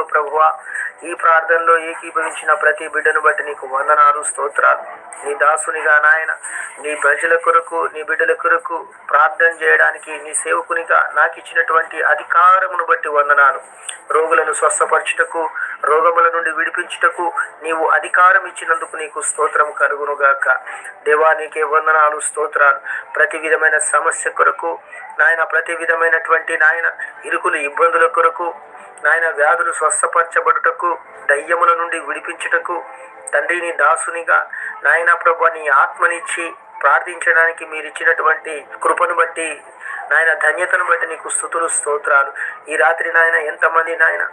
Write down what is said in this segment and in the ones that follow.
సమయంలో ప్రభువా ఈ ప్రార్థనలో ఏకీభవించిన ప్రతి బిడ్డను బట్టి నీకు వందనాలు స్తోత్రాలు. నీ దాసునిగా నాయన నీ ప్రజల కొరకు నీ బిడ్డల కొరకు ప్రార్థన చేయడానికి నీ సేవకునిగా నాకు ఇచ్చినటువంటి అధికారమును బట్టి వందనాలు. రోగులను స్వస్థపరచుటకు రోగముల నుండి విడిపించుటకు నీవు అధికారం ఇచ్చినందుకు నీకు స్తోత్రం కలుగునుగాక. దేవా నీకే వందనాలు స్తోత్రాలు. ప్రతి విధమైన సమస్య కొరకు నాయన ప్రతి విధమైనటువంటి నాయన ఇరుకులు ఇబ్బందుల కొరకు నాయన వ్యాధులు స్వస్థపరచబడుటకు దయ్యముల నుండి విడిపించుటకు తండ్రిని దాసునిగా నాయన ప్రభు నీ ఆత్మనిచ్చి ప్రార్థించడానికి మీరు ఇచ్చినటువంటి కృపను బట్టి నాయన ధన్యతను బట్టి నీకు స్థుతులు స్తోత్రాలు. ఈ రాత్రి నాయన ఎంతమంది నాయన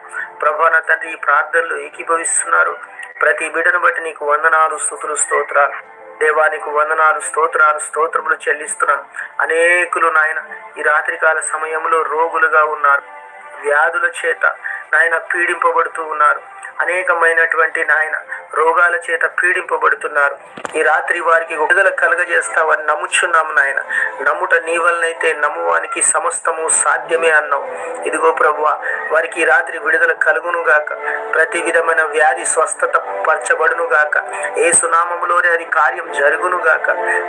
ప్రభా నా తండ్రి ఈ ప్రార్థనలు ఏకీభవిస్తున్నారు. ప్రతి బిడను బట్టి నీకు వందనాలు స్థుతులు స్తోత్రాలు. దేవానికి వందనాలు స్తోత్రాలు స్తోత్రములు చెల్లిస్తున్నాను అనేకులు నాయన ఈ రాత్రికాల సమయంలో రోగులుగా ఉన్నారు. వ్యాధుల చేత నాయన పీడింపబడుతూ ఉన్నారు. అనేకమైనటువంటి నాయన రోగాల చేత పీడింపబడుతున్నారు. ఈ రాత్రి వారికి విడుదల కలగజేస్తావని నమ్ముచున్నాము నాయన. నమ్ముట నీ వలనైతే నమ్మువానికి సమస్తము సాధ్యమే అన్నావు. ఇదిగో ప్రభు వారికి ఈ రాత్రి విడుదల కలుగునుగాక. ప్రతి విధమైన వ్యాధి స్వస్థత పరచబడునుగాక. ఏ సునామములోనే అది కార్యం జరుగునుగాక.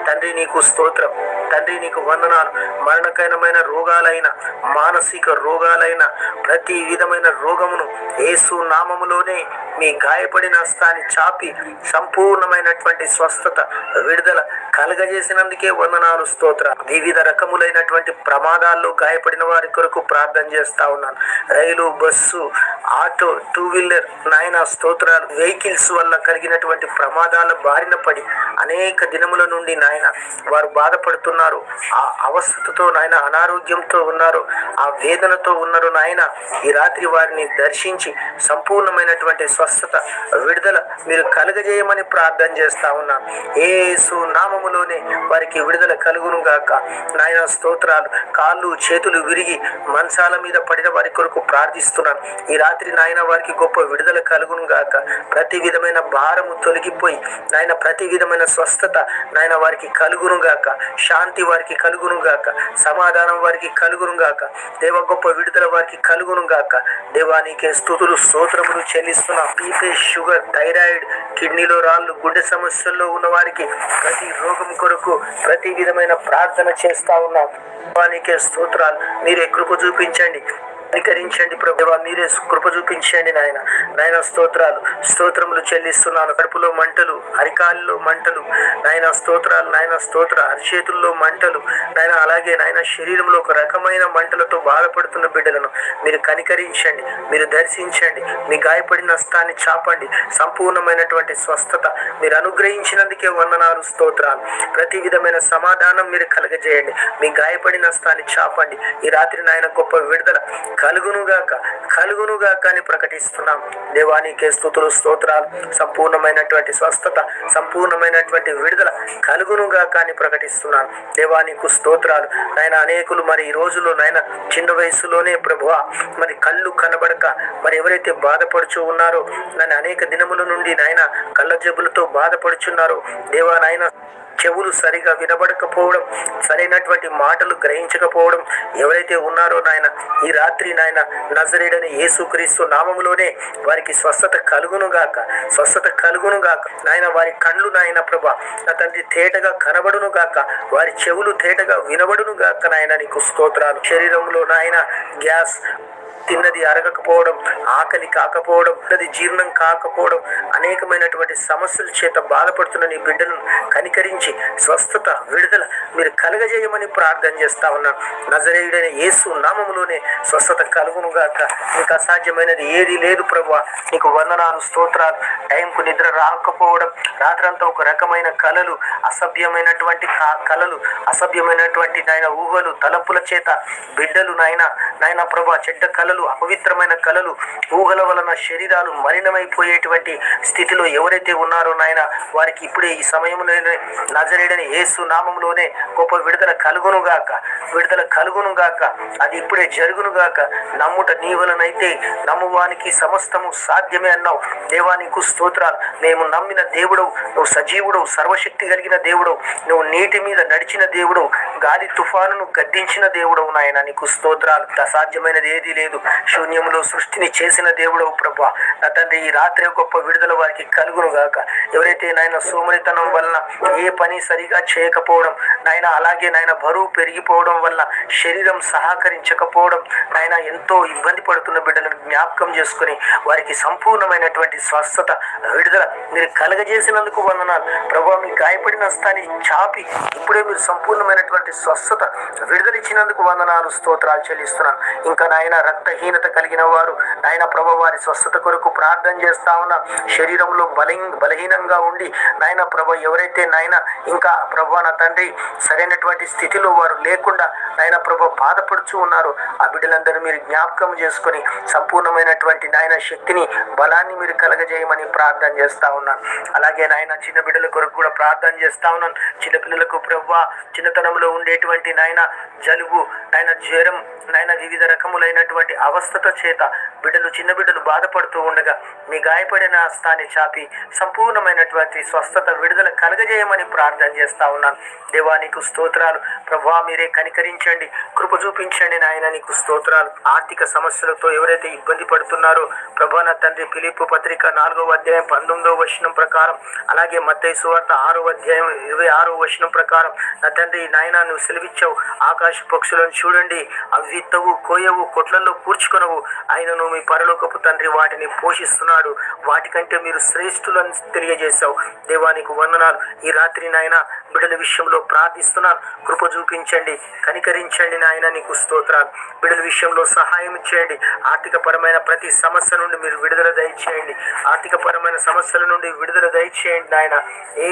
తండ్రి నీకు స్తోత్రం తండ్రి నీకు వందనాలు. మరణకరమైన రోగాలైన మానసిక రోగాలైన ప్రతి విధమైన రోగమును ఏసు నామములోనే మీ గాయపడిన హస్తాన్ని చాపి సంపూర్ణమైనటువంటి స్వస్థత విడుదల కలగజేసినందుకే వందనాలు స్తోత్ర వివిధ రకములైనటువంటి ప్రమాదాల్లో గాయపడిన వారి కొరకు ప్రార్థన చేస్తా ఉన్నాను. రైలు బస్సు ఆటో టూ వీలర్ నాయన స్తోత్రాలు వెహికల్స్ వల్ల కలిగినటువంటి ప్రమాదాల బారిన పడి అనేక దినముల నుండి నాయన వారు బాధపడుతున్నారు. ఆ అవస్థతో నాయన అనారోగ్యంతో ఉన్నారు. ఆ వేదనతో ఉన్నారు నాయన. ఈ రాత్రి వారిని దర్శించి సంపూర్ణమైనటువంటి స్వస్థత విడుదల మీరు కలుగజేయమని ప్రార్థన చేస్తా ఉన్నాం. ఏసు నామములోనే వారికి విడుదల కలుగును గాక. నాయన స్తోత్రాలు కాళ్ళు చేతులు విరిగి మంచాల మీద పడిన వారి కొరకు ప్రార్థిస్తున్నాను ఈ రాత్రి నాయన వారికి గొప్ప విడుదల కలుగును గాక. ప్రతి విధమైన భారము తొలగిపోయి నాయన ప్రతి విధమైన స్వస్థత నాయన వారికి కలుగును గాక. శాంతి వారికి కలుగును గాక. సమాధానం వారికి కలుగును గాక. దేవ గొప్ప విడుదల వారికి కలుగును గాక. దేవానికి స్థుతులు స్తోత్రములు చెల్లిస్తున్న. పీపీ షుగర్ థైరాయిడ్ కిడ్నీలో రాళ్ళు గుండె సమస్యల్లో ఉన్న వారికి ప్రతి రోగం కొరకు ప్రతి విధమైన ప్రార్థన చేస్తా ఉన్నాం. దేవానికే స్తోత్రాలు. మీరే కృప చూపించండి. కనికరించండి ప్రభు మీరే కృప చూపించండి నాయన. నాయన స్తోత్రాలు. స్తోత్రములు చెల్లిస్తున్నాను. కడుపులో మంటలు అరికాల్లో మంటలు. నాయన స్తోత్రాలు నాయన స్తోత్ర. అరిచేతుల్లో మంటలు. నాయన అలాగే నాయన శరీరంలో ఒక రకమైన మంటలతో బాధపడుతున్న బిడ్డలను మీరు కనికరించండి. మీరు దర్శించండి. మీ గాయపడిన స్థాన్ని చాపండి. సంపూర్ణమైనటువంటి స్వస్థత. మీరు అనుగ్రహించినందుకే వందనాలు స్తోత్రాలు. ప్రతి విధమైన సమాధానం మీరు కలగజేయండి. మీ గాయపడిన స్థాన్ని చాపండి. ఈ రాత్రి నాయన గొప్ప విడుదల కలుగునుగాక కలుగునుగాక అని ప్రకటిస్తున్నాం దేవానికి స్థుతులు స్తోత్రాలు సంపూర్ణమైనటువంటి స్వస్థత సంపూర్ణమైనటువంటి విడుదల కలుగునుగాక అని ప్రకటిస్తున్నాను. దేవానికి స్తోత్రాలు. నాయన అనేకులు మరి ఈ రోజులో నాయన చిన్న వయసులోనే ప్రభువ మరి కళ్ళు కనబడక మరి ఎవరైతే బాధపడుచు ఉన్నారో నన్ను అనేక దినముల నుండి నాయన కళ్ళ జబ్బులతో బాధపడుచున్నారో దేవా నాయన చెవులు సరిగా వినబడకపోవడం సరైనటువంటి మాటలు గ్రహించకపోవడం ఎవరైతే ఉన్నారో నాయన ఈ రాత్రి నాయన. నజరేడని యేసుక్రీస్తు నామములోనే వారికి స్వస్థత కలుగును గాక స్వస్థత కలుగును గాక నాయన వారి కండ్లు నాయన ప్రభా నా తండ్రి తేటగా కనబడునుగాక. వారి చెవులు తేటగా వినబడును గాక నాయన నీకు స్తోత్రాలు. శరీరంలో నాయన గ్యాస్ తిన్నది అరగకపోవడం ఆకలి కాకపోవడం అది జీర్ణం కాకపోవడం అనేకమైనటువంటి సమస్యల చేత బాధపడుతున్న నీ బిడ్డను కనికరించి స్వస్థత విడుదల మీరు కలగజేయమని ప్రార్థన చేస్తా ఉన్నాను నజరేయుడైన యేసు నామములోనే స్వస్థత కలుగునుగాక. నీకు అసాధ్యమైనది ఏది లేదు ప్రభు నీకు వందనాలు స్తోత్రాలు. టైంకు నిద్ర రాకపోవడం రాత్రంతా ఒక రకమైన కలలు అసభ్యమైనటువంటి కా- కలలు అసభ్యమైనటువంటి నాయన ఊహలు తలపుల చేత బిడ్డలు నాయన నాయన ప్రభా చెడ్డ కళలు అపవిత్రమైన కళలు ఊహల వలన శరీరాలు మలినమైపోయేటువంటి స్థితిలో ఎవరైతే ఉన్నారో నాయన వారికి ఇప్పుడే ఈ సమయంలోనే నజరేడని యేసు నామంలోనే గొప్ప విడుదల కలుగునుగాక విడుదల కలుగునుగాక అది ఇప్పుడే జరుగునుగాక నమ్ముట నీ వలనైతే నమ్మువానికి సమస్తము సాధ్యమే అన్నావు. దేవానికి స్తోత్రాలు. మేము నమ్మిన దేవుడు నువ్వు సజీవుడు సర్వశక్తి కలిగిన దేవుడు నువ్వు నీటి మీద నడిచిన దేవుడు గాలి తుఫానును గద్దించిన దేవుడవు నాయన. నీకు స్తోత్రాలు. అసాధ్యమైనది ఏదీ లేదు లేదు శూన్యములో సృష్టిని చేసిన దేవుడవు ప్రభా. నా తండ్రి ఈ రాత్రి గొప్ప విడుదల వారికి కలుగును గాక. ఎవరైతే నాయన సోమరితనం వలన ఏ పని సరిగా చేయకపోవడం నాయన అలాగే నాయన బరువు పెరిగిపోవడం వల్ల శరీరం సహకరించకపోవడం నాయన ఎంతో ఇబ్బంది పడుతున్న బిడ్డలను జ్ఞాపకం చేసుకుని వారికి సంపూర్ణమైనటువంటి స్వస్థత విడుదల మీరు కలగజేసినందుకు వందనాలు. ప్రభా మీ గాయపడిన స్థాని చాపి ఇప్పుడే మీరు సంపూర్ణమైనటువంటి స్వస్థత విడుదల ఇచ్చినందుకు వందనాలు స్తోత్రాలు చెల్లిస్తున్నాను. ఇంకా నాయన రక్తహీనత కలిగిన వారు. నాయన ప్రభ వారి స్వస్థత కొరకు ప్రార్థన చేస్తా ఉన్న. శరీరంలో బలి బలహీనంగా ఉండి నాయన ప్రభ ఎవరైతే నాయన ఇంకా ప్రభ నా తండ్రి సరైనటువంటి స్థితిలో వారు లేకుండా నాయన ప్రభ బాధపడుచు ఉన్నారు ఆ బిడ్డలందరూ మీరు జ్ఞాపకం చేసుకొని సంపూర్ణమైనటువంటి నాయన శక్తిని బలాన్ని మీరు కలగజేయమని ప్రార్థన చేస్తా ఉన్నాను అలాగే నాయన చిన్న బిడ్డల కొరకు కూడా ప్రార్థన చేస్తా ఉన్నాను చిన్నపిల్లలకు ప్రభు చిన్నతనంలో ఉండేటువంటి నాయన జలుబు నాయన జ్వరం నాయన వివిధ రకములైనటువంటి అవస్థత చేత బిడ్డలు చిన్న బిడ్డలు బాధపడుతూ ఉండగా మీ గాయపడిన స్థాన్ని చాపి సంపూర్ణమైనటువంటి స్వస్థత విడుదల కలగజేయమని ప్రార్థన చేస్తా ఉన్నాను దేవా నీకు స్తోత్రాలు. ప్రభా మీరే కనికరించండి కృప చూపించండి నాయన నీకు స్తోత్రాలు. ఆర్థిక సమస్యలతో ఎవరైతే ఇబ్బంది పడుతున్నారో ప్రభా నా తండ్రి పిలిపు పత్రిక నాలుగవ అధ్యాయం పంతొమ్మిదవ వచనం ప్రకారం అలాగే మత్తయ్య సువార్త ఆరో అధ్యాయం ఇరవై ఆరో వచనం ప్రకారం నా తండ్రి నాయన నువ్వు సెలవిచ్చావు. ఆకాశ పక్షులను చూడండి అవి విత్తవు కోయవు కొట్లలో కూర్చుకొనవు. ఆయనను మీ పరలోకపు తండ్రి వాటిని పోషిస్తున్నాడు. వాటికంటే మీరు శ్రేష్ఠులని తెలియజేశావు. దేవానికి వందనాలు. ఈ రాత్రి నాయన బిడ్డల విషయంలో ప్రార్థిస్తున్నాను కృప చూపించండి కనికరించండి నాయన నీకు స్తోత్రాలు. బిడ్డల విషయంలో సహాయం చేయండి. ఆర్థిక పరమైన ప్రతి సమస్య నుండి మీరు విడుదల దయచేయండి. ఆర్థిక పరమైన సమస్యల నుండి విడుదల దయచేయండి నాయన. ఏ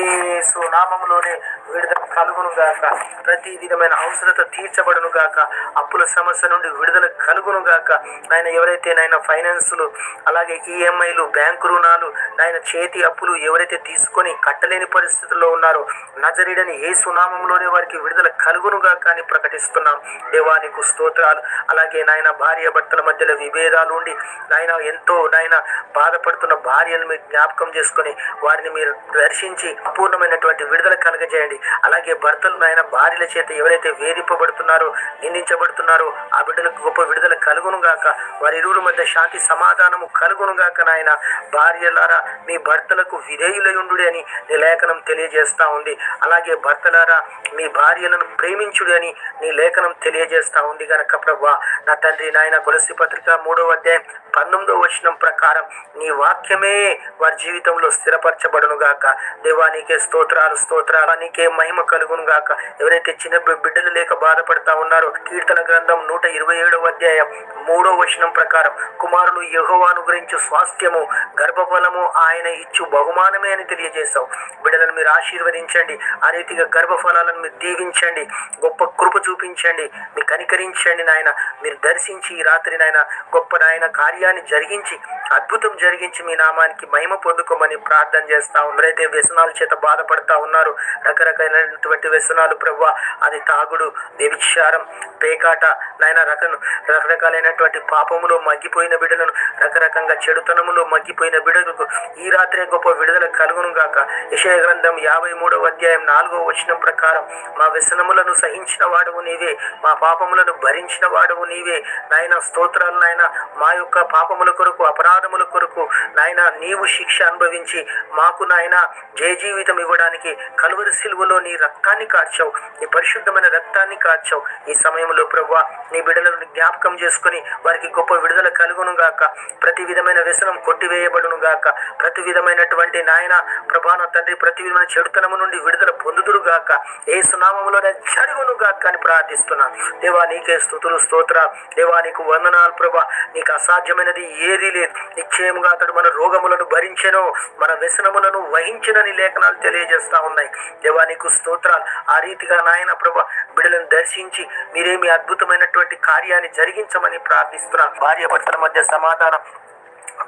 నామంలోనే విడుదల కలుగును గాక. ప్రతి విధమైన అవసరత తీర్చబడును గాక. అప్పుల సమస్య నుండి విడుదల కలుగును గాక. నాయన ఎవరైతే నాయన ఫైనాన్సులు అలాగే ఈఎంఐలు బ్యాంకు రుణాలు నాయన చేతి అప్పులు ఎవరైతే తీసుకొని కట్టలేని పరిస్థితుల్లో ఉన్నారో నజ నజరీడని ఏ సునామంలోనే వారికి విడుదల కలుగును కానీ ప్రకటిస్తున్నాం. దేవానికి స్తోత్రాలు. అలాగే నాయన భార్య భర్తల మధ్యలో విభేదాలు ఉండి నాయన ఎంతో నాయన బాధపడుతున్న భార్యను మీరు జ్ఞాపకం చేసుకొని వారిని మీరు దర్శించి అపూర్ణమైనటువంటి విడుదల కలగజేయండి. అలాగే భర్తలు నాయన భార్యల చేత ఎవరైతే వేధింపబడుతున్నారో నిందించబడుతున్నారో ఆ బిడ్డలకు గొప్ప విడుదల కలుగును గాక వారి ఇరువురు మధ్య శాంతి సమాధానము కలుగును గాక నాయన. భార్యలారా మీ భర్తలకు విధేయులయుండు అని నిలేఖనం తెలియజేస్తా ఉంది. అలాగే భర్తలారా మీ భార్యలను ప్రేమించుడు అని నీ లేఖనం తెలియజేస్తా ఉంది గనక ప్రభా. నా తండ్రి నాయన కొలసి పత్రిక మూడవ అధ్యాయం పంతొమ్మిదో వచనం ప్రకారం నీ వాక్యమే వారి జీవితంలో స్థిరపరచబడును గాక. దేవానికే స్తోత్రాలు స్తోత్రాలు మహిమ కలుగును గాక. ఎవరైతే చిన్న బిడ్డలు లేక బాధపడతా ఉన్నారో కీర్తన గ్రంథం నూట ఇరవై ఏడవ అధ్యాయం మూడో వచనం ప్రకారం కుమారులు యహోవాను గురించి స్వాస్థ్యము గర్భఫలము ఆయన ఇచ్చు బహుమానమే అని తెలియజేశావు. బిడ్డలను మీరు ఆశీర్వదించండి. ఆ రీతిగా గర్భఫలాలను మీరు దీవించండి. గొప్ప కృప చూపించండి. మీ కనికరించండి నాయన. మీరు దర్శించి ఈ రాత్రి నాయన గొప్ప నాయన కార్య కార్యాన్ని జరిగించి అద్భుతం జరిగించి మీ నామానికి మహిమ పొందుకోమని ప్రార్థన చేస్తా ఎవరైతే వ్యసనాల చేత బాధపడతా ఉన్నారు రకరకాలైనటువంటి వ్యసనాలు ప్రభు అది తాగుడు వ్యభిచారం పేకాట నాయన రకను రకరకాలైనటువంటి పాపములో మగ్గిపోయిన బిడ్డలను రకరకంగా చెడుతనములో మగ్గిపోయిన బిడ్డలకు ఈ రాత్రే గొప్ప విడుదల కలుగును గాక. యశయ గ్రంథం యాభై మూడవ అధ్యాయం నాలుగవ వచనం ప్రకారం మా వ్యసనములను సహించిన వాడవు నీవే మా పాపములను భరించిన వాడవు నీవే నాయన స్తోత్రాలు నాయన మా యొక్క పాపముల కొరకు అపరాధముల కొరకు నాయన నీవు శిక్ష అనుభవించి మాకు నాయన జయ జీవితం ఇవ్వడానికి కలువరి సిలువలో నీ రక్తాన్ని కార్చావు నీ పరిశుద్ధమైన రక్తాన్ని కార్చావు. ఈ సమయంలో ప్రభా నీ బిడ్డలను జ్ఞాపకం చేసుకుని వారికి గొప్ప విడుదల కలుగును గాక. ప్రతి విధమైన వ్యసనం కొట్టివేయబడును గాక. ప్రతి విధమైనటువంటి నాయన ప్రభాన తండ్రి ప్రతి విధమైన చెడుతనము నుండి విడుదల పొందుదురు గాక. ఏ సునామములోనే జరుగును గాక అని ప్రార్థిస్తున్నాను. దేవా నీకే స్థుతులు స్తోత్ర దేవా నీకు వందనాలు ప్రభా. నీకు అసాధ్యమైనది ఏదీ లేదు. నిశ్చయముగా అతడు మన రోగములను భరించెను మన వ్యసనములను వహించినని లేఖనాలు తెలియజేస్తా ఉన్నాయి. దేవా నీకు స్తోత్రాలు. ఆ రీతిగా నాయన ప్రభా బిడలను దర్శించి మీరేమి అద్భుతమైనటువంటి కార్యాన్ని జరిగించమని ప్రార్థిస్తున్నాను. భార్య భర్తల మధ్య సమాధానం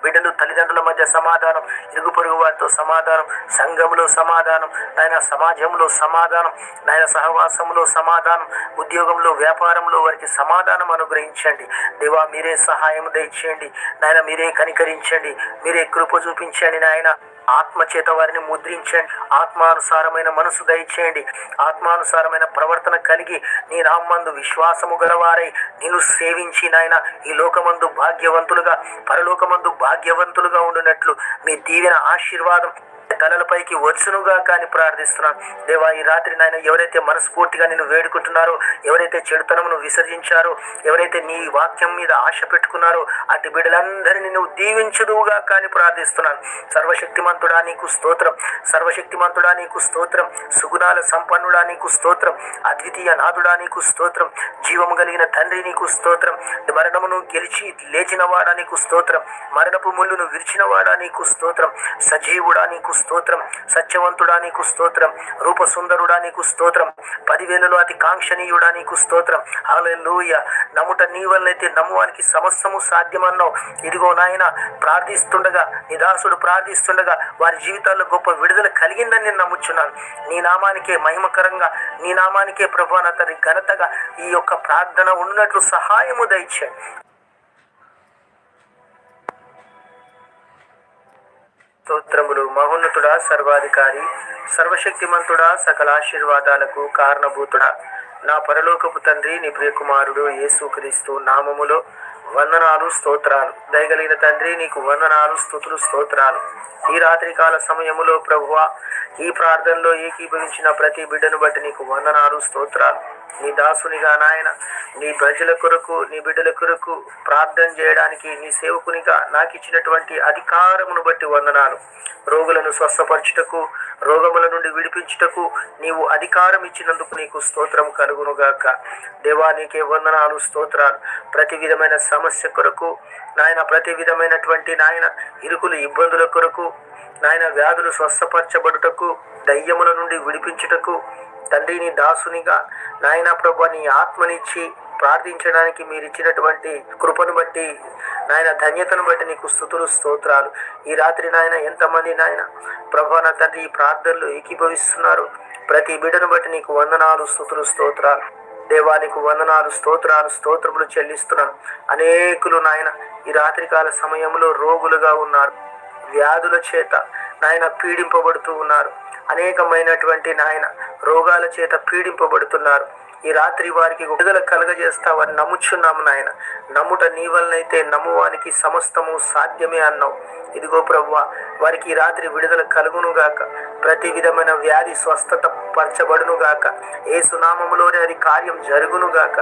బిడ్డలు తల్లిదండ్రుల మధ్య సమాధానం ఇరుగు పొరుగు వారితో సమాధానం సంఘంలో సమాధానం నాయన సమాజంలో సమాధానం నాయన సహవాసంలో సమాధానం ఉద్యోగంలో వ్యాపారంలో వారికి సమాధానం అనుగ్రహించండి. దేవా మీరే సహాయం దయచేయండి. నాయన మీరే కనికరించండి. మీరే కృప చూపించండి నాయన. ఆత్మ చేత వారిని ముద్రించండి ఆత్మానుసారమైన మనసు దయచేయండి. ఆత్మానుసారమైన ప్రవర్తన కలిగి నీ రామ్మందు విశ్వాసము గలవారై నిన్ను సేవించి నాయన ఈ లోకమందు భాగ్యవంతులుగా పరలోకమందు భాగ్యవంతులుగా ఉండినట్లు మీ దీవెన ఆశీర్వాదం కలలపైకి వచ్చునుగా కానీ ప్రార్థిస్తున్నాను దేవా ఈ రాత్రి నాయన ఎవరైతే మనస్ఫూర్తిగా నేను వేడుకుంటున్నారో ఎవరైతే చెడుతనమును విసర్జించారో ఎవరైతే నీ వాక్యం మీద ఆశ పెట్టుకున్నారో అటు బిడ్డలందరినీ నువ్వు దీవించుదువుగా కానీ ప్రార్థిస్తున్నాను సర్వశక్తిమంతుడా నీకు స్తోత్రం. సర్వశక్తిమంతుడా నీకు స్తోత్రం. సుగుణాల సంపన్నుడా నీకు స్తోత్రం. అద్వితీయ నాథుడా నీకు స్తోత్రం. జీవము కలిగిన తండ్రి నీకు స్తోత్రం. మరణమును గెలిచి లేచినవాడా నీకు స్తోత్రం. మరణపు ముళ్ళును విరిచినవాడా నీకు స్తోత్రం. సజీవుడా నీకు స్తోత్రం. సత్యవంతుడా నీకు స్తోత్రం. రూపసుందరుడా నీకు స్తోత్రం. పదివేలలో అతి కాంక్షణీయుడా నీకు స్తోత్రం. హల్లెలూయ. నమ్ముట నీ వల్లైతే నమ్మువానికి సమస్తము సాధ్యమన్నావు. ఇదిగో నాయన ప్రార్థిస్తుండగా నిదాసుడు ప్రార్థిస్తుండగా వారి జీవితాల్లో గొప్ప విడుదల కలిగిందని నేను నమ్ముచున్నాను. నీ నామానికే మహిమకరంగా నీ నామానికే ప్రభు అతని ఘనతగా ఈ యొక్క ప్రార్థన ఉన్నట్లు సహాయము దయచే స్తోత్రములు. మహోన్నతుడా సర్వాధికారి సర్వశక్తిమంతుడా సకల ఆశీర్వాదాలకు కారణభూతుడా. నా పరలోకపు తండ్రి నీ ప్రియకుమారుడు యేసుక్రీస్తు నామములో వందనాలు స్తోత్రాలు. దయగలిగిన తండ్రి నీకు వందనాలు స్థుతులు స్తోత్రాలు. ఈ రాత్రికాల సమయములో ప్రభువ ఈ ప్రార్థనలో ఏకీభవించిన ప్రతి బిడ్డను బట్టి నీకు వందనాలు స్తోత్రాలు. నీ దాసునిగా నాయన నీ ప్రజల కొరకు నీ బిడ్డల కొరకు ప్రార్థన చేయడానికి నీ సేవకునిగా నాకు ఇచ్చినటువంటి అధికారమును బట్టి వందనాలు. రోగులను స్వస్థపరచుటకు రోగముల నుండి విడిపించుటకు నీవు అధికారం ఇచ్చినందుకు నీకు స్తోత్రం కలుగునుగాక. దేవా నీకే వందనాలు స్తోత్రాలు. ప్రతి విధమైన సమస్య కొరకు నాయన ప్రతి విధమైనటువంటి నాయన ఇరుకులు ఇబ్బందుల కొరకు నాయన వ్యాధులు స్వస్థపరచబడుటకు దయ్యముల నుండి విడిపించుటకు తండ్రిని దాసునిగా నాయన ప్రభు నీ ఆత్మనిచ్చి ప్రార్థించడానికి మీరు ఇచ్చినటువంటి కృపను బట్టి నాయన ధన్యతను బట్టి నీకు స్థుతులు స్తోత్రాలు. ఈ రాత్రి నాయన ఎంతమంది నాయన ప్రభా నా తండ్రి ఈ ప్రార్థనలు ఏకీభవిస్తున్నారు. ప్రతి బిడ్డను బట్టి నీకు వందనాలు స్థుతులు స్తోత్రాలు. దేవానికి వందనాలు స్తోత్రాలు స్తోత్రములు చెల్లిస్తున్నాను అనేకులు నాయన ఈ రాత్రికాల సమయంలో రోగులుగా ఉన్నారు. వ్యాధుల చేత నాయన పీడింపబడుతూ ఉన్నారు. అనేకమైనటువంటి నాయన రోగాల చేత పీడింపబడుతున్నారు. ఈ రాత్రి వారికి విడుదల కలగజేస్తావని నమ్ముచున్నాము నాయన. నమ్ముట నీ వలనైతే నమ్మువానికి సమస్తము సాధ్యమే అన్నావు. ఇదిగో ప్రభు వారికి ఈ రాత్రి విడుదల కలుగునుగాక. ప్రతి విధమైన వ్యాధి స్వస్థత పరచబడునుగాక. ఏ సునామములోనే అది కార్యం జరుగునుగాక.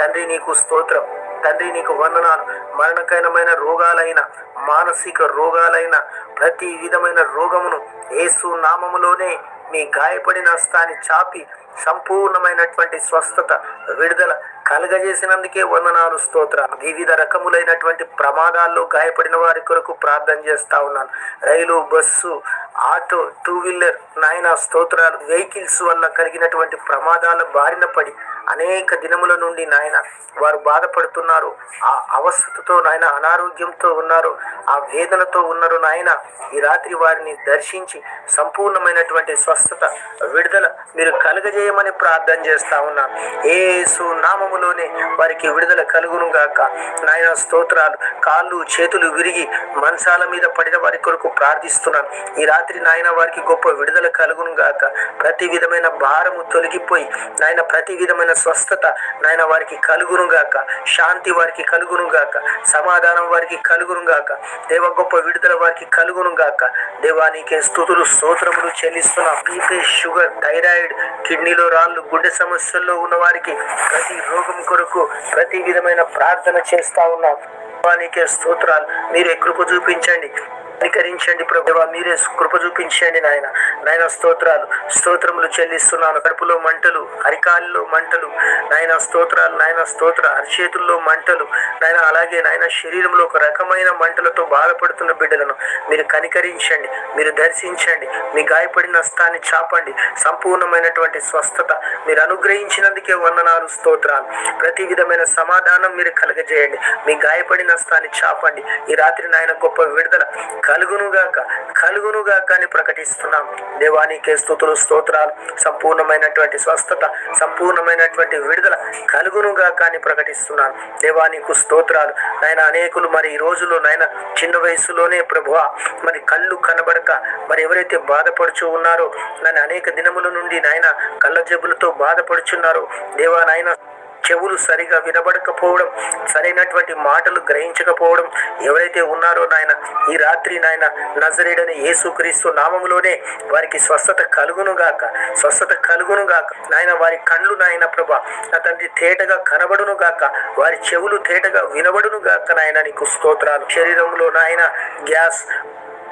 తండ్రి నీకు స్తోత్రం. తండ్రి నీకు వందనాలు. మరణకరమైన రోగాలైన మానసిక రోగాలైన ప్రతి విధమైన రోగమును ఏసు నామములోనే మీ గాయపడిన స్థాని చాపి సంపూర్ణమైనటువంటి స్వస్థత విడుదల కలగజేసినందుకే వందనాలు స్తోత్ర వివిధ రకములైనటువంటి ప్రమాదాల్లో గాయపడిన వారి కొరకు ప్రార్థన చేస్తా ఉన్నాను. రైలు బస్సు ఆటో టూ వీలర్ నాయన స్తోత్రాలు వెహికల్స్ వల్ల కలిగినటువంటి ప్రమాదాల బారిన పడి అనేక దినముల నుండి నాయన వారు బాధపడుతున్నారు. ఆ అవస్థతో నాయన అనారోగ్యంతో ఉన్నారు. ఆ వేదనతో ఉన్నారు నాయన. ఈ రాత్రి వారిని దర్శించి సంపూర్ణమైనటువంటి స్వస్థత విడుదల మీరు కలుగజేయమని ప్రార్థన చేస్తా ఉన్నాను ఏసు నామములోనే వారికి విడుదల కలుగును గాక. నాయన స్తోత్రాలు కాళ్ళు చేతులు విరిగి మంచాల మీద పడిన వారి కొరకు ప్రార్థిస్తున్నాను ఈ రాత్రి నాయన వారికి గొప్ప విడుదల కలుగును గాక. ప్రతి విధమైన భారము తొలగిపోయి నాయన ప్రతి విధమైన స్వస్థత నాయన వారికి కలుగును గాక. శాంతి వారికి కలుగును గాక. సమాధానం వారికి కలుగును గాక. దేవ గొప్ప విడుదల వారికి కలుగును గాక. దేవానికి స్థుతులు స్తోత్రములు చెల్లిస్తున్న. బీపీ షుగర్ థైరాయిడ్ కిడ్నీలో రాళ్ళు గుండె సమస్యల్లో ఉన్న వారికి ప్రతి రోగం కొరకు ప్రతి విధమైన ప్రార్థన చేస్తా ఉన్నాం. దేవానికే స్తోత్రాలు. మీరే కృప చూపించండి. కనికరించండి ప్రభు మీరే కృప చూపించండి నాయన. నాయన స్తోత్రాలు. స్తోత్రములు చెల్లిస్తున్నాను. కడుపులో మంటలు అరికాల్లో మంటలు. నాయన స్తోత్రాలు నాయన స్తోత్ర అరిచేతుల్లో మంటలు. నాయన అలాగే నాయన శరీరంలో ఒక రకమైన మంటలతో బాధపడుతున్న బిడ్డలను మీరు కనికరించండి మీరు దర్శించండి మీ గాయపడిన స్థాన్ని చాపండి. సంపూర్ణమైనటువంటి స్వస్థత మీరు అనుగ్రహించినందుకే వందనాలు స్తోత్రాలు. ప్రతి విధమైన సమాధానం మీరు కలగజేయండి. మీ గాయపడిన స్థాన్ని చాపండి. ఈ రాత్రి నాయన గొప్ప విడుదల కలుగునుగాక కలుగునుగాక అని ప్రకటిస్తున్నాం. దేవానికి స్థుతులు స్తోత్రాలు సంపూర్ణమైనటువంటి స్వస్థత సంపూర్ణమైనటువంటి విడుదల కలుగునుగాక అని ప్రకటిస్తున్నాను దేవానికి స్తోత్రాలు. నాయన అనేకులు మరి ఈ రోజుల్లో నాయన చిన్న వయసులోనే ప్రభువ మరి కళ్ళు కనబడక మరి ఎవరైతే బాధపడుచు ఉన్నారో నన్ను అనేక దినముల నుండి నాయన కళ్ళ జబ్బులతో బాధపడుచున్నారో దేవా నాయన చెవులు సరిగా వినబడకపోవడం సరైనటువంటి మాటలు గ్రహించకపోవడం ఎవరైతే ఉన్నారో నాయన ఈ రాత్రి నాయన నజరేడని యేసుక్రీస్తు నామంలోనే వారికి స్వస్థత కలుగును గాక స్వస్థత కలుగును గాక. నాయన వారి కళ్ళు నాయన ప్రభా నా తండ్రి తేటగా కనబడును గాక వారి చెవులు తేటగా వినబడును గాక నాయన నీకు స్తోత్రాలు. శరీరంలో నాయన గ్యాస్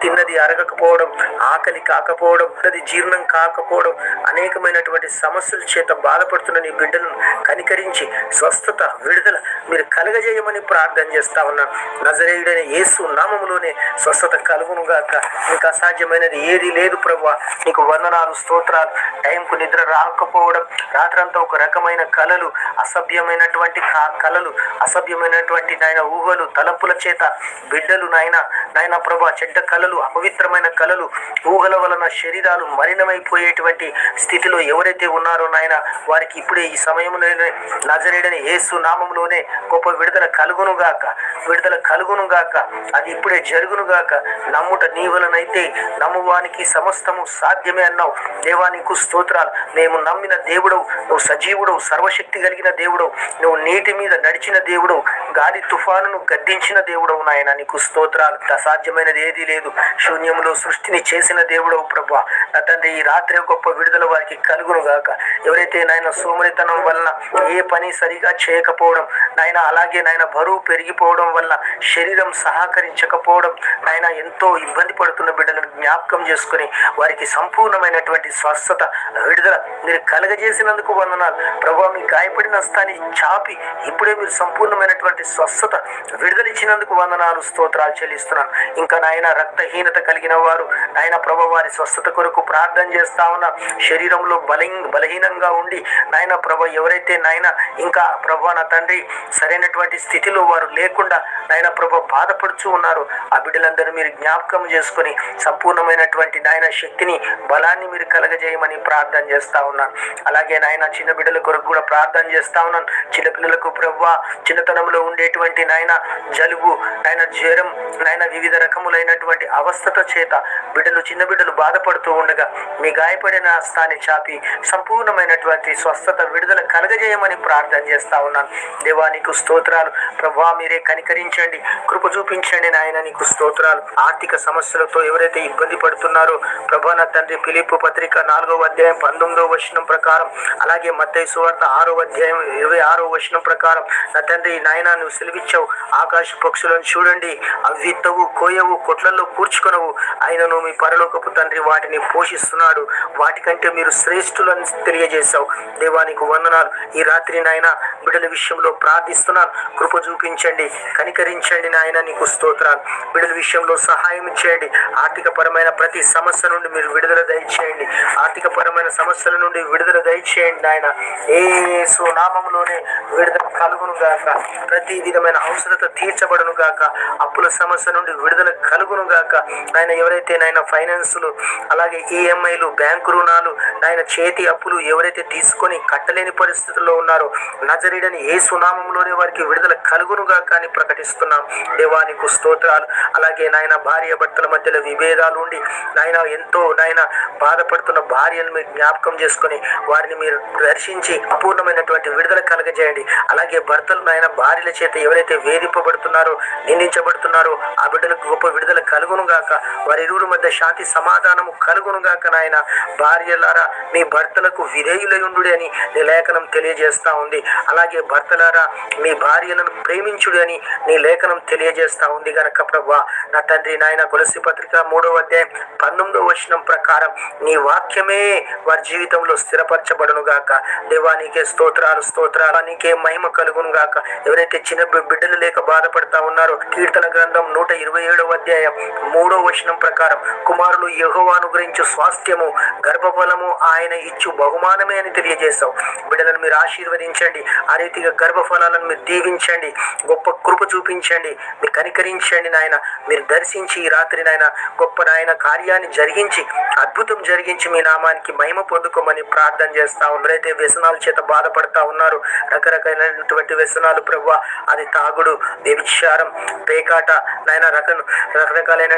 తిన్నది అరగకపోవడం ఆకలి కాకపోవడం అది జీర్ణం కాకపోవడం అనేకమైనటువంటి సమస్యల చేత బాధపడుతున్న నీ బిడ్డలను కనికరించి స్వస్థత విడుదల మీరు కలగజేయమని ప్రార్థన చేస్తా ఉన్నాను నజరేయుడైన యేసు నామములోనే స్వస్థత కలుగునుగాక నీకు అసాధ్యమైనది ఏది లేదు ప్రభు నీకు వందనాలు స్తోత్రాలు. టైంకు నిద్ర రాకపోవడం రాత్రంతా ఒక రకమైన కలలు అసభ్యమైనటువంటి కా- కలలు అసభ్యమైనటువంటి నాయన ఊహలు తలంపుల చేత బిడ్డలు నాయన నాయన ప్రభు చెడ్డ కళలు అపవిత్రమైన కళలు ఊహల వలన శరీరాలు మలినమైపోయేటువంటి స్థితిలో ఎవరైతే ఉన్నారో నాయన వారికి ఇప్పుడే ఈ సమయంలోనే నజరేడని యేసు నామంలోనే గొప్ప విడుదల కలుగునుగాక విడుదల కలుగునుగాక అది ఇప్పుడే జరుగునుగాక నమ్ముట నీ వలనైతే నమ్మువానికి సమస్తము సాధ్యమే అన్నావు. దేవానికి స్తోత్రాలు. మేము నమ్మిన దేవుడవు నువ్వు సజీవుడవు సర్వశక్తి కలిగిన దేవుడవు నువ్వు నీటి మీద నడిచిన దేవుడవు గాలి తుఫానును గద్దించిన దేవుడవు నాయన నీకు స్తోత్రాలు. అసాధ్యమైనది ఏదీ లేదు. శూన్యములో సృష్టిని చేసిన దేవుడవు ప్రభా. నా తండ్రి ఈ రాత్రి గొప్ప విడుదల వారికి కలుగును గాక. ఎవరైతే నాయన సోమరితనం వలన ఏ పని సరిగా చేయకపోవడం నాయన అలాగే నాయన బరువు పెరిగిపోవడం వల్ల శరీరం సహకరించకపోవడం నాయన ఎంతో ఇబ్బంది పడుతున్న బిడ్డలను జ్ఞాపకం చేసుకుని వారికి సంపూర్ణమైనటువంటి స్వస్థత విడుదల మీరు కలగజేసినందుకు వందనాలు. ప్రభా మీ గాయపడిన స్థాని చాపి ఇప్పుడే మీరు సంపూర్ణమైనటువంటి స్వస్థత విడుదలిచ్చినందుకు వందనాలు స్తోత్రాలు చెల్లిస్తున్నాను. ఇంకా నాయన రక్త బలహీనత కలిగిన వారు. నాయన ప్రభ వారి స్వస్థత కొరకు ప్రార్థన చేస్తా ఉన్న. శరీరంలో బలి బలహీనంగా ఉండి నాయన ప్రభ ఎవరైతే నాయన ఇంకా ప్రభ నా తండ్రి సరైనటువంటి స్థితిలో వారు లేకుండా నాయన ప్రభ బాధపడుచు ఉన్నారు ఆ బిడ్డలందరూ మీరు జ్ఞాపకం చేసుకొని సంపూర్ణమైనటువంటి నాయన శక్తిని బలాన్ని మీరు కలగజేయమని ప్రార్థన చేస్తా ఉన్నాను అలాగే నాయన చిన్న బిడ్డల కొరకు కూడా ప్రార్థన చేస్తా ఉన్నాను. చిన్నపిల్లలకు పిల్లలకు చిన్నతనంలో ఉండేటువంటి నాయన జలుబు నాయన జ్వరం నాయన వివిధ రకములైనటువంటి అవస్థత చేత బిడ్డలు చిన్న బిడ్డలు బాధపడుతూ ఉండగా మీ గాయపడిన హస్తాన్ని చాపి సంపూర్ణమైనటువంటి స్వస్థత విడుదల కలగజేయమని ప్రార్థన చేస్తా ఉన్నాను. దేవా నీకు స్తోత్రాలు. ప్రభా మీరే కనికరించండి. కృప చూపించండి నాయన నీకు స్తోత్రాలు. ఆర్థిక సమస్యలతో ఎవరైతే ఇబ్బంది పడుతున్నారో ప్రభా నా తండ్రి పిలిపు పత్రిక నాలుగవ అధ్యాయం పంతొమ్మిదవ వచనం ప్రకారం అలాగే మత్తయి సువార్త ఆరో అధ్యాయం ఇరవై ఆరో వచనం ప్రకారం నా తండ్రి నాయన నువ్వు సెలవిచ్చావు. ఆకాశ పక్షులను చూడండి. అవి విత్తవు కోయవు కొట్లలో కూర్చుకొనవు. ఆయనను మీ పరలోకపు తండ్రి వాటిని పోషిస్తున్నాడు. వాటికంటే మీరు శ్రేష్ఠులని తెలియజేశావు. దేవానికి వందనాలు. ఈ రాత్రి నాయన బిడ్డల విషయంలో ప్రార్థిస్తున్నాను. కృప చూపించండి. కనికరించండి నాయన నీకు స్తోత్రాలు. బిడ్డల విషయంలో సహాయం చేయండి. ఆర్థిక పరమైన ప్రతి సమస్య నుండి మీరు విడుదల దయచేయండి. ఆర్థిక పరమైన సమస్యల నుండి విడుదల దయచేయండి నాయన. ఏ సునామంలోనే విడుదల కలుగును గాక. ప్రతి విధమైన అవసరత తీర్చబడును గాక. అప్పుల సమస్య నుండి విడుదల కలుగును గాక. నాయన ఎవరైతే నాయన ఫైనాన్సులు అలాగే ఈఎంఐలు బ్యాంకు రుణాలు నాయన చేతి అప్పులు ఎవరైతే తీసుకొని కట్టలేని పరిస్థితుల్లో ఉన్నారో నజరీడని ఏ సునామంలోనే వారికి విడుదల కలుగునుగా కానీ ప్రకటిస్తున్నాం. దేవానికి స్తోత్రాలు. అలాగే నాయన భార్య భర్తల మధ్యలో విభేదాలు ఉండి నాయన ఎంతో నాయన బాధపడుతున్న భార్యను మీరు జ్ఞాపకం చేసుకొని వారిని మీరు దర్శించి అపూర్ణమైనటువంటి విడుదల కలగజేయండి. అలాగే భర్తలు నాయన భార్యల చేత ఎవరైతే వేధింపబడుతున్నారో నిందించబడుతున్నారో ఆ బిడ్డలకు గొప్ప విడుదల కలుగును కలుగునుగాక. వారి ఇరువురి మధ్య శాంతి సమాధానము కలుగునుగాక నాయన. భార్యలారా మీ భర్తలకు విధేయులయుండు అని నీ లేఖనం తెలియజేస్తా ఉంది. అలాగే భర్తలారా మీ భార్యలను ప్రేమించుడి అని నీ లేఖనం తెలియజేస్తా ఉంది గనక ప్రభా నా తండ్రి నాయన తులసి పత్రిక మూడవ అధ్యాయం పంతొమ్మిదవ వచనం ప్రకారం నీ వాక్యమే వారి జీవితంలో స్థిరపరచబడును గాక దేవా నీకే స్తోత్రాలు స్తోత్రాలు నీకే మహిమ కలుగును గాక ఎవరైతే చిన్న బిడ్డలు లేక బాధపడతా ఉన్నారో కీర్తన గ్రంథం నూట ఇరవై ఏడవ అధ్యాయం మూడో వచనం ప్రకారం కుమారులు యెహోవాను గురించి స్వాస్థ్యము గర్భఫలము ఆయన ఇచ్చు బహుమానమే అని తెలియజేశావు. బిడ్డలను మీరు ఆశీర్వదించండి. ఆ రీతిగా గర్భఫలాలను మీరు దీవించండి. గొప్ప కృప చూపించండి. మీరు కనికరించండి నాయన. మీరు దర్శించి ఈ రాత్రి నాయన గొప్ప నాయన కార్యాన్ని జరిగించి అద్భుతం జరిగించి మీ నామానికి మహిమ పొందుకోమని ప్రార్థన చేస్తా ఎవరైతే వ్యసనాల చేత బాధపడతా ఉన్నారు రకరకాలైనటువంటి వ్యసనాలు ప్రభు అది తాగుడు వ్యభిచారం పేకాట నాయన రక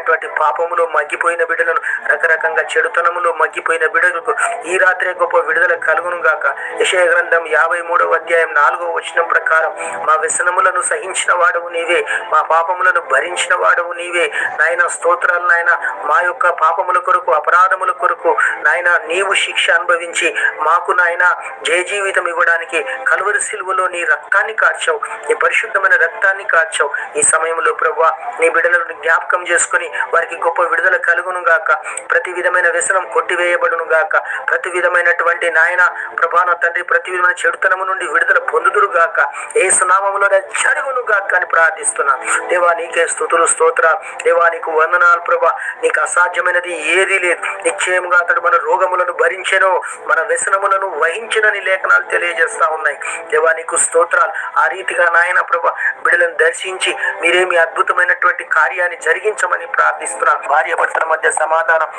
రకరకాలైనటువంటి పాపములో మగ్గిపోయిన బిడ్డలను రకరకంగా చెడుతనములో మగ్గిపోయిన బిడ్డలకు ఈ రాత్రే గొప్ప విడుదల కలుగును గాక యశయ గ్రంథం యాభై మూడవ అధ్యాయం నాలుగవ వచనం ప్రకారం మా వ్యసనములను సహించిన వాడవు నీవే మా పాపములను భరించిన వాడవు నీవే. నాయన స్తోత్రాలు నాయన మా యొక్క పాపముల కొరకు అపరాధముల కొరకు నాయన నీవు శిక్ష అనుభవించి మాకు నాయన జయ జీవితం ఇవ్వడానికి కలువరి సిలువలో నీ రక్తాన్ని కార్చావు. నీ పరిశుద్ధమైన రక్తాన్ని కార్చావు. ఈ సమయంలో ప్రభు నీ బిడ్డలను జ్ఞాపకం చేసుకుని వారికి గొప్ప విడుదల కలుగును గాక ప్రతి విధమైన వ్యసనం కొట్టివేయబడును గాక ప్రతి విధమైనటువంటి నాయన ప్రభాన తండ్రి ప్రతి విధమైన చెడుతనము నుండి విడుదల పొందుదురు గాక ఏ సునామంలో జరుగును గాక అని ప్రార్థిస్తున్నాను దేవా నీకే స్థుతులు స్తోత్ర. దేవా నీకు వందనాలు ప్రభా. నీకు అసాధ్యమైనది ఏదీ లేదు. నిశ్చయముగా అతడు మన రోగములను భరించెను మన వ్యసనములను వహించినని లేఖనాలు తెలియజేస్తా ఉన్నాయి. దేవా నీకు స్తోత్రాలు. ఆ రీతిగా నాయన ప్రభా బిడలను దర్శించి మీరేమి అద్భుతమైనటువంటి కార్యాన్ని జరిగించమని ప్రార్థిస్తున్నాను. భార్య భర్తల మధ్య సమాధానం.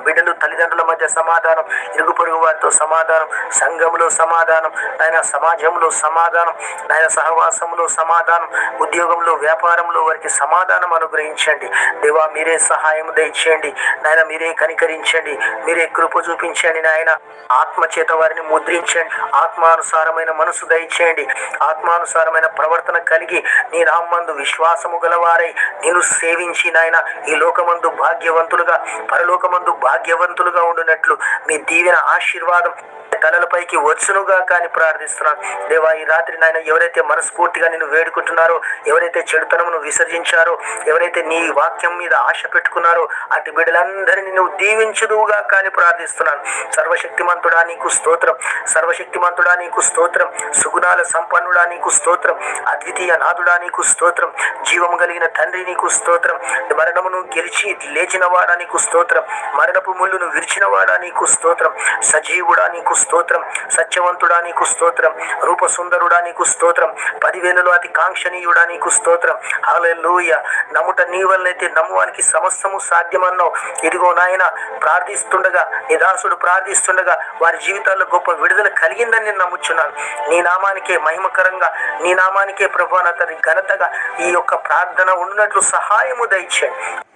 బిడ్డలు తల్లిదండ్రుల మధ్య సమాధానం ఇరుగు పొరుగు వారితో సమాధానం సంఘంలో సమాధానం ఆయన సమాజంలో సమాధానం ఆయన సహవాసంలో సమాధానం ఉద్యోగంలో వ్యాపారంలో వారికి సమాధానం అనుగ్రహించండి. దేవా మీరే సహాయం దయచేయండి. నాయన మీరే కనికరించండి. మీరే కృప చూపించండి నాయన. ఆత్మ చేత వారిని ముద్రించండి. ఆత్మానుసారమైన మనసు దయచేయండి. ఆత్మానుసారమైన ప్రవర్తన కలిగి నీ రామ్మందు విశ్వాసము గలవారై నేను సేవించి నాయన ఈ లోకమందు భాగ్యవంతులుగా పరలోకమందు భాగ్యవంతులుగా ఉండునట్లు మీ దీవెన ఆశీర్వాదం తలలపైకి వచ్చునుగా కానీ ప్రార్థిస్తున్నాను. దేవా ఈ రాత్రి నాయన ఎవరైతే మనస్ఫూర్తిగా నేను వేడుకుంటున్నారో ఎవరైతే చెడుతనమును విసర్జించారో ఎవరైతే నీ వాక్యం మీద ఆశ పెట్టుకున్నారో అటు బిడ్డలందరినీ నువ్వు దీవించుదువుగా కానీ ప్రార్థిస్తున్నాను. సర్వశక్తిమంతుడా నీకు స్తోత్రం. సర్వశక్తిమంతుడా నీకు స్తోత్రం. సుగుణాల సంపన్నుడా నీకు స్తోత్రం. అద్వితీయ నాథుడా నీకు స్తోత్రం. జీవము కలిగిన తండ్రి నీకు స్తోత్రం. మరణమును గెలిచి లేచిన వాడా నీకు స్తోత్రం. మరణపు ముళ్ళును విరిచిన వాడా నీకు స్తోత్రం. సజీవుడా నీకు స్తోత్రం స్తోత్రం. సత్యవంతుడా నీకు స్తోత్రం. రూపసుందరుడా నీకు స్తోత్రం. పదివేలలో అతి కాంక్షణీయుడా నీకు స్తోత్రం. హల్లెలూయ. నమ్ముట నీ వల్లైతే నమ్మువానికి సమస్తము సాధ్యమన్నావు. ఇదిగో నాయన ప్రార్థిస్తుండగా నిదాసుడు ప్రార్థిస్తుండగా వారి జీవితాల్లో గొప్ప విడుదల కలిగిందని నేను నమ్ముచున్నాను. నీ నామానికే మహిమకరంగా నీ నామానికే ప్రభు అతని ఘనతగా ఈ యొక్క ప్రార్థన ఉన్నట్లు సహాయము దయచేయండి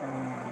Hmm.